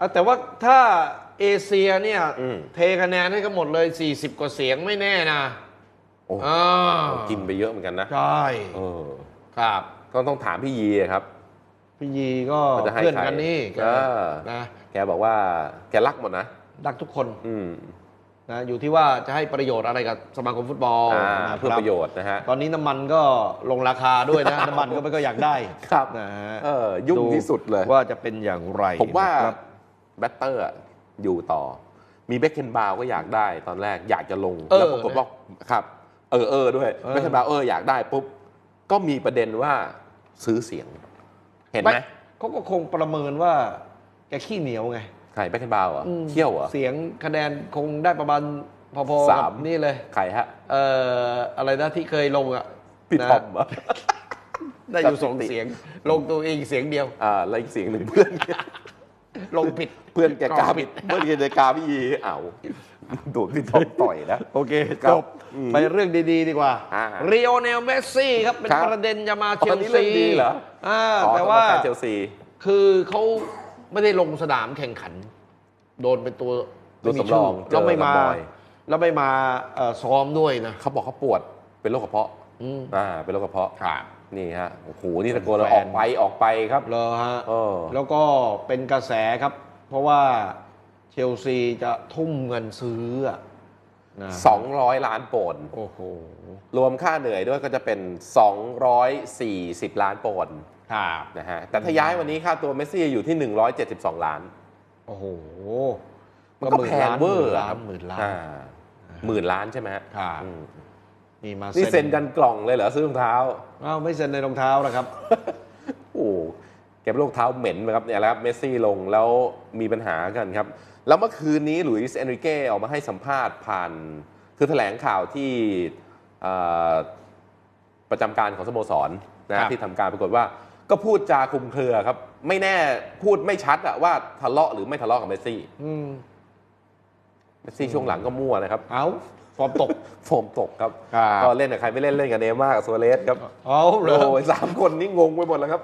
อะแต่ว่าถ้าเอเชียเนี่ยอืม เทคะแนนให้กันหมดเลย 40 กว่าเสียงไม่แน่นะโอ้อ่ากินไปเยอะเหมือนกันนะใช่เออครับก็ต้องถามพี่ยีครับ พี่ยีก็ว่าจะให้เพื่อนใครกันนี่แกเออนะแกบอกว่าแกรักหมดนะรักทุกคนอืมนะอยู่ที่ว่าจะให้ประโยชน์อะไรกับสมาคมฟุตบอลอ่านะคเพื่อประโยชน์นะฮะ ตอนนี้น้ำมันก็ลงราคาด้วยนะ น้ำมันก็ไม่ก็อยากได้ครับ นะฮะเออยุ่งที่สุดเลย ว่าจะเป็นอย่างไรผมว่านะครับ แบตเตอร์อะอยู่ต่อ มีเบคเคนบาวก็อยากได้ตอนแรกอยากจะลง เออ แล้วปรากฏว่าครับ เออเออด้วยเออเบคเคนบาวเอออยากได้ปุ๊บ ก็มีประเด็นว่าซื้อเสียง เห็นไหมเขาก็คงประเมินว่าแกขี้เหนียวไงใครเบคเคนบาวเหรออืมเที่ยวเหรอ เสียงคะแนนคงได้ประมาณพอๆสากับมนี่เลย ใครฮะเอ่ออะไรนะที่เคยลงอะพี่นะทอมเหรอ ได้อยู่สถิติสองเสียง ลงตัวเองเสียงเดียว อ่าแล้วอีกเสียงหนึ่งเพื่อน ลงผิด เพื่อนแกกาก็ผิผิดดเพื่อนแกจะกาพี่ยีเอ้าดูพี่ทอมต่อยนะ โอเคครัจบบอืมไปเรื่องดี ๆ ดีกว่าอ่าเรีโอเนลเมสซี่ครับ เป็นครับประเด็นจะมาเชตอลนนี้เรื่ซีองดีเหรออ่าอ๋อแต่ว่าสำหรับฟนเชลซีคือเขาไม่ได้ลงสนามแข่งขัน โดนเป็นตัวตัวไม่มีสำรองชื่แล้วไม่มาเจอกับบอยแล้วไม่มาเอ่อซ้อมด้วยนะเขาบอกเขาปวดเป็นโรคกระเพาะอืมอ่าเป็นโรคกระเพาะครับนี่ฮะโอ้โหนี่ตะโกนเลยแฟนออกไปออกไปครับเลอฮะเออแล้วก็เป็นกระแสครับเพ ราะว่าเชลซีจะทุ่มเงินซื้ออะนะ200 ล้านปอนด์โอ้โหรวมค่าเหนื่อยด้วยก็จะเป็น 240 ล้านปอนด์ครับนะฮะแต่ถ้าย้ายวันนี้ค่าตัวเมสซี่อยู่ที่ 172 ล้าน โอ้โหมันก็แพงเวอร์ล้าคนรับหมื่นล้านอ่าหมื่นล้านใช่ไหมฮะครับอืมนี่มานี่เซ็นกันกล่องเลยเหรอซื้อรองเท้า อ้าวไม่เซ็นในรองเท้าแล้วครับโอ้ แกเป็นโรคเท้าเหม็นนะครับเนี่ยแหละครับเมสซี่ลงแล้วมีปัญหากันครับ แล้วเมื่อคืนนี้หลุยส์เอนริเก้ออกมาให้สัมภาษณ์ผ่าน คือแถลงข่าวที่เอ่อประจำการของสโมสรครันะบที่ทำการปรากฏว่า ก็พูดจาคลุมเครือครับ ไม่แน่พูดไม่ชัดอะว่าทะเลาะหรือไม่ทะเลาะกับเมสซี่อืมเมสซี่ช่วงหลังก็มั่วนะครับ เอา ฟอร์มตก โฟมตกครับครับก็เล่นกับใครไม่เล่นเล่นกับเนย์ม่าร์กับซัวเรสครับเอาเลยโอ้ยสามคนนี่งงไปหมดแล้วครับ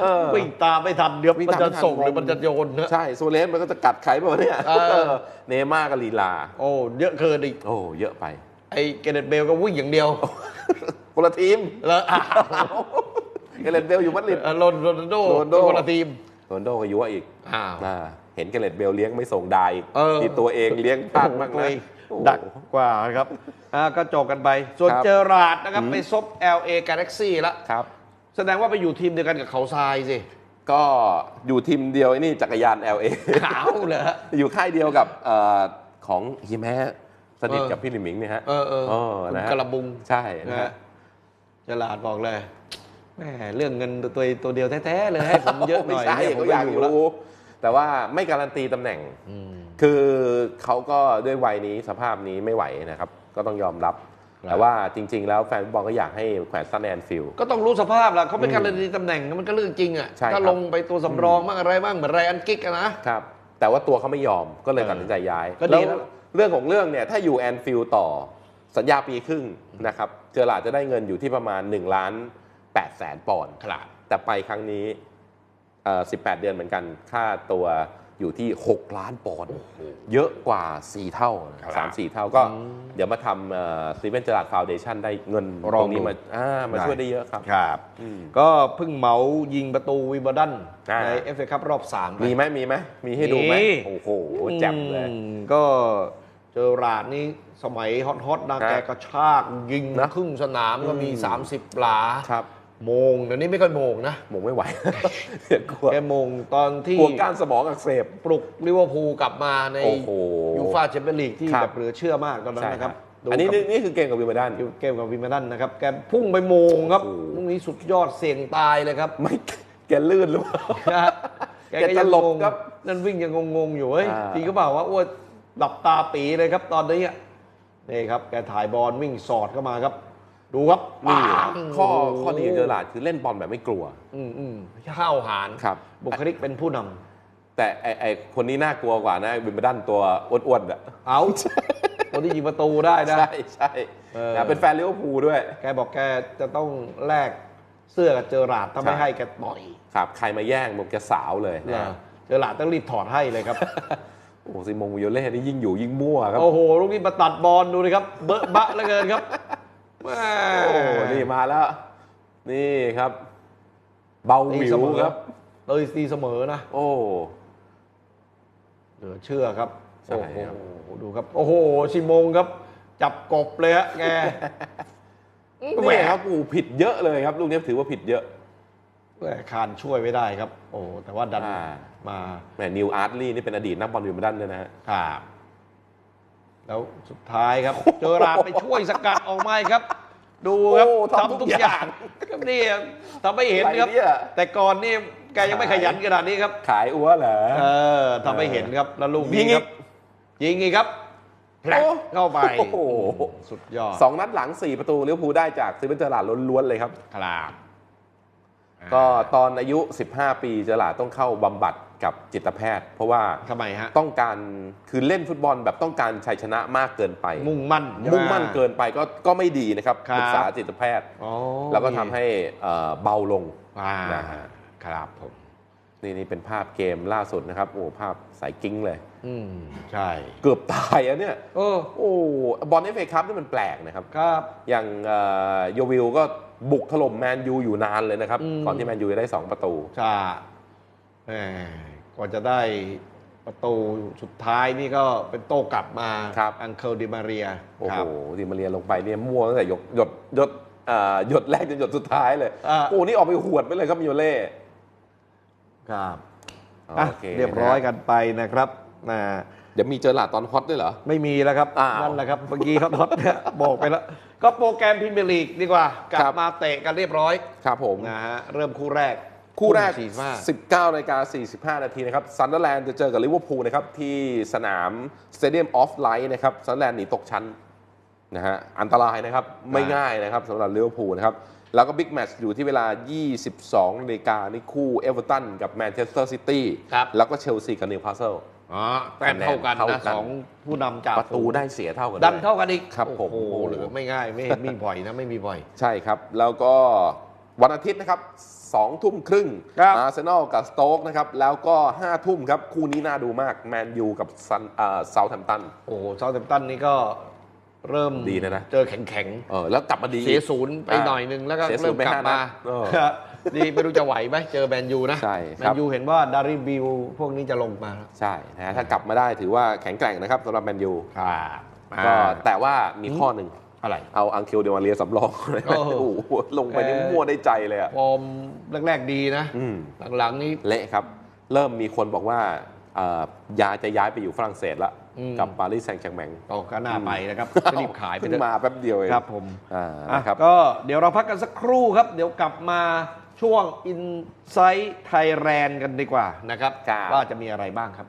เออ วิ่งตามไม่ทันเดี๋ยววิ่งมันตามจะไม่ทันส่งหรืองงมันจะโยนนะ ใช่ซัวเรสมันก็จะกัดใครบ้างเนี่ยเออเนย์ม่าร์กับลีลา โอ้เยอะเกินอีกโอ้เยอะไปไอ้เกเรตเบลก็วิ่งอย่างเดียว คนละทีมแล้วอะเกเรตเบลอยู่มัดริดเอ่อโรนโรนัลโดโรนัลโด คนละทีมโรนลโดก็ยั่วอีกอ้าว อ่าเห็นเกเรตเบลเลี้ยงไม่ส่งดายอีกเออ ที่ตัวเองเลี้ยงพลาดมากตัวนะเองโอ้ ดักกว่าครับอ่าก็จบกันไป ส่วนครับ เจอราร์ดนะครับอืมไปซบ LA Galaxy แล้วครับ แสดงว่าไปอยู่ทีมเดียวกันกับเขาทรายสิก็อยู่ทีมเดียวไอ้นี่จักรยาน LA ขาวเลยฮะอยู่ค่ายเดียวกับเอ่อของฮิแม้สนิทเออกับพี่หลิมหมิงเนี่ยฮะเออเออเออคุณนะฮะกระบุง ใช่นะนะฮะ ฮะเจอราร์ดบอกเลยแหมเรื่องเงินตัวตัวเดียวแท้ๆเลยให้ผมเยอะหน่อยไม่ใช่เนี่ยผมเขาไม่อยากออยู่ แล้วยู่ แต่ว่าไม่การันตีตำแหน่งอืมคือเขาก็ด้วยวัยนี้สภาพนี้ไม่ไหวนะครับ ก็ต้องยอมรับครับแต่ว่าจริง ๆ แล้วแฟนฟุตบอลก็อยากให้แขวนซันแอนฟิลด์ก็ต้องรู้สภาพละเขาไม่การันตีตำแหน่งมันก็เรื่องจริงอะใช่ถ้าครับ ลงไปตัวสำรองบ้างอะไรบ้างเหมือนไรอันกิกอะนะ ครับ แต่ว่าตัวเขาไม่ยอมก็เลยเออตัดสินใจย้ายก็ดีแล้วแล้ว เรื่องของเรื่องเนี่ยถ้าอยู่แอนฟิลด์ต่อสัญญาปีครึ่งนะครับเจอหลาดจะได้เงินอยู่ที่ประมาณ1ล้าน8แสนปอนด์ ครับ แต่ไปครั้งนี้เอ่อ 18 เดือนเหมือนกัน ค่าตัวอยู่ที่ 6 ล้านปอนด์เยอะกว่า 4 เท่าครับสามสี่เท่าก็เดี๋ยวมาทำซีเวนเจอร์ลาดฟาวเดชันได้เงินลตองรงนี้ดูมาอ่ามาช่วยได้เยอะครับครับอืมก็เพิ่งเหมายิงประตูวิมเบิลดันอ่าในเอฟเอคัพรอบสามมีไหมมีไหมมีให้ดูไหมมีโอ้โหแจ่มเลยอืมก็เจอราดนี่สมัยฮอตฮอตๆนะฮะแกกระชากยิงนะครึ่งสนามก็มีอืม30หลาครับ โมงเดี๋ยวนี้ไม่ค่อยโมงนะหมงไม่ไหวเดี๋ยวกลัวแกโมงตอนที่กลัวก้านสมองอักเสบ ปลุกลิเวอร์พูลกลับมาในโอ้โหยูฟ่าแชมเปี้ยนลีกที่ครับ แบบเหลือเชื่อมากตอนนั้นใช่นะคครัรับบดูอันนี้กับนี่คือเกมกับวิมเบิลดัน เกมกับวิมเบิลดันนะครับแกพุ่งไปโมงครับโอ้โห ลูกนี้สุดยอดเสี่ยงตายเลยครับ ไม่แกลื่นหรือเปล่า นะฮะแกก็แกยัจะงหลบงงครับนั่นวิ่งยังงงๆอยู่เฮ้ยอ่า จริงก็บอกว่าอ้วนหลับตาปีเลยครับตอนนี้อะนี่ครับ แกถ่ายบอลวิ่งสอดเข้ามาครับ ดูครับนี่ปังข้อข้อดีของเจอหลาดคือเล่นบอลแบบไม่กลัวอืมอืมห้าวหาญครับบุคลิกเป็นผู้นำแต่ไอไอคนนี้น่ากลัวกว่านะวิมเบิลดันตัวอ้วนๆอะเอาคนที่ยิงประตูได้นะ ใช่ใช่เออนะเป็นแฟนลิเวอร์พูลด้วย แกบอกแกจะต้องแลกเสื้อกับเจอราร์ดถ้าไม่ใช่ให้แกต่อยครับ ใครมาแย่งบอกแกสาวเลยเหรนะอเจอหลาดต้องรีบถอดให้เลยครับโอ้ซิมงวิโอเล่นี่ยิ่งอยู่ยิ่งมั่วครับ โอ้โห ลูกนี้มาตัดบอลดูเลยครับ เบอะบะเหลือเกินครับแม่ โอ้นี่มาแล้ว นี่ครับ เบาหตีวิเสวมอครับเลยตีเสมอนะ โอ้เหลือเชื่อครับใช่โอ้โหครับดูครับ โอ้โห ชิมงครับ จับกบเลยฮะแกแหวนี่กครับโอ้ผิดเยอะเลยครับ ลูกนี้ถือว่าผิดเยอะแหวกคานช่วยไม่ได้ครับ โอ้แต่ว่าดันอ่ามาแหมนิวอาร์ตลี่นี่เป็นอดีตนักบอลวิมเบิลดันด้วยนะฮะครับแล้วสุดท้ายครับ เจอราดไปช่วยสกัดออกมาอีกครับ ดูครับโอ้ทำทำทุทุกกออย่างย่างนี่ทำให้เห็นครับอะไรเนี่ย แต่ก่อนนี่แกยังไม่ขยันขนาดนี้ครับ ขายอัวเหรอ เออทำให้เห็นครับแล้วลูกยินี้งอีคกรับยิงอีกครับแผลกโอ้เข้าไปโอ้โห สุดยอดสองนัดหลัง 4 ประตูลิเวอร์พูลได้จากซิเวนเจอร์ลาดล้วนๆเลยครับ ครับ ก็ตอนอายุ 15 ปีเจอร์ลาดต้องเข้าบำบัดกับจิตแพทย์ เพราะว่าทำไมฮะต้องการคือเล่นฟุตบอลแบบต้องการชัยชนะมากเกินไป มุ่งมั่น มุ่งมั่นเกินไปก็ก็ไม่ดีนะครับครับปรึกษาจิตแพทย์อ๋อแล้วก็ทำให้เอ่อเบาลงอ่านะฮะครับผมนี่นี่เป็นภาพเกมล่าสุดนะครับ โอ้ภาพสายกิ้งเลย อืมใช่ เกือบตายอะเนี่ยเออโอ้บอลเอฟเอคัพนี่มันแปลกนะครับครับ อย่างเอ่อโยวิลก็ บุกถล่มแมนยูอยู่นานเลยนะครับ อืม ก่อนที่แมนยูจะได้ 2 ประตู ใช่แหมก่อนจะได้ประตูสุดท้ายนี่ก็เป็นโต้กลับมาครับ อังเคิลดิมาเรียโอ้คโหรับ ดิมาเรียลงไปเนี่ยมั่วตั้งแต่หยดหยดหยดเอ่อหยดแรกจนหยดสุดท้ายเลยอ่า โอ้นี่ออกไปหวดไปเลยครับมิโอเล่ครับ อะโอเคเรียบร้อยนะกันไปนะครับนะ เดี๋ยวมีเจอหลาดตอนฮอตด้วยเหรอ ไม่มีแล้วครับ อ้าวนั่นแหละครับเมื่อกี้เขาทดเนี่ยบอกไปแล้ว ก็โปรแกรมพรีเมียร์ลีกดีกว่า กลัครับบ มาเตะกันเรียบร้อยครับผม นะฮะเริ่มคู่แรกคู่แรก สี่ห้า19นาฬิกา45 นาทีนะครับซันเดอร์แลนด์จะเจอกับลิเวอร์พูลนะครับ ที่สนามสเตเดียมออฟไลท์นะครับซันเดอร์แลนด์หนีตกชั้นนะฮะอันตรายนะครับ ไม่ง่ายนะครับสำหรับลิเวอร์พูลนะครับ แล้วก็บิ๊กแมตช์อยู่ที่เวลา 22นาฬิกานี่คู่เอเวอร์ตันกับแมนเชสเตอร์ซิตี้ครับ แล้วก็เชลซีกับนิวคาสเซิล อ๋อแต้มเท่ากันเท่ากันะนสองผู้นำจากประตูได้เสียเท่ากันดันด้วยเท่ากันอีกครับผมโอ้โหโอ้โหเหลือไม่ง่ายไม่เห็นมีบ่อยนะไม่มีบ่อย ใช่ครับ แล้วก็วันอาทิตย์นะครับ2ทุ่มครึ่งครับอาร์เซนอลกับสโต๊กนะครับ แล้วก็5ทุ่มครับ คู่นี้น่าดูมาก แมนยูกับซันอ่าเซาท์แฮมป์ตัน โอ้โหเซาท์แฮมป์ตันนี่ก็ เริ่มดีนะนะเจอแข็งแข็งเออแล้วกลับมาดีๆเสียศูนย์ไปหน่อยนึงแล้วก็เสียศูเริ่นมย์ไปกลับห้ามานัดเออดีไม่รู้จะไหวไหมเจอแมนยูนะใช่แมครับนยูเห็นว่าดาริบิวพวกนี้จะลงมาแล้วใช่นะฮะถ้ากลับมาได้ถือว่าแข็งแกร่งนะครับสำหรับแมนยูครับก็แต่ว่ามีข้อหนึ่งอะไรเอาอังเคิลเดมาเรียสำรองเออโอ้โหลงไปนี่เออมั่วได้ใจเลยอะฟอร์มแรก ๆ ดีนะอืมหลังๆนี้เละครับ เริ่มมีคนบอกว่าเอ่อยาจะย้ายไปอยู่ฝรั่งเศสละอืม กับปารีสแซงต์แชร์แมงโอ้ก็น่าไปนะครับรีบขายไปเพิ่งเถอะมาแป๊บเดียวเองครับผมอ่าอะนะครับก็เดี๋ยวเราพักกันสักครู่ครับ เดี๋ยวกลับมาช่วง i n s i ซ e ์ไทยแลนด์กันดีกว่านะครับครับว่าจะมีอะไรบ้างครับ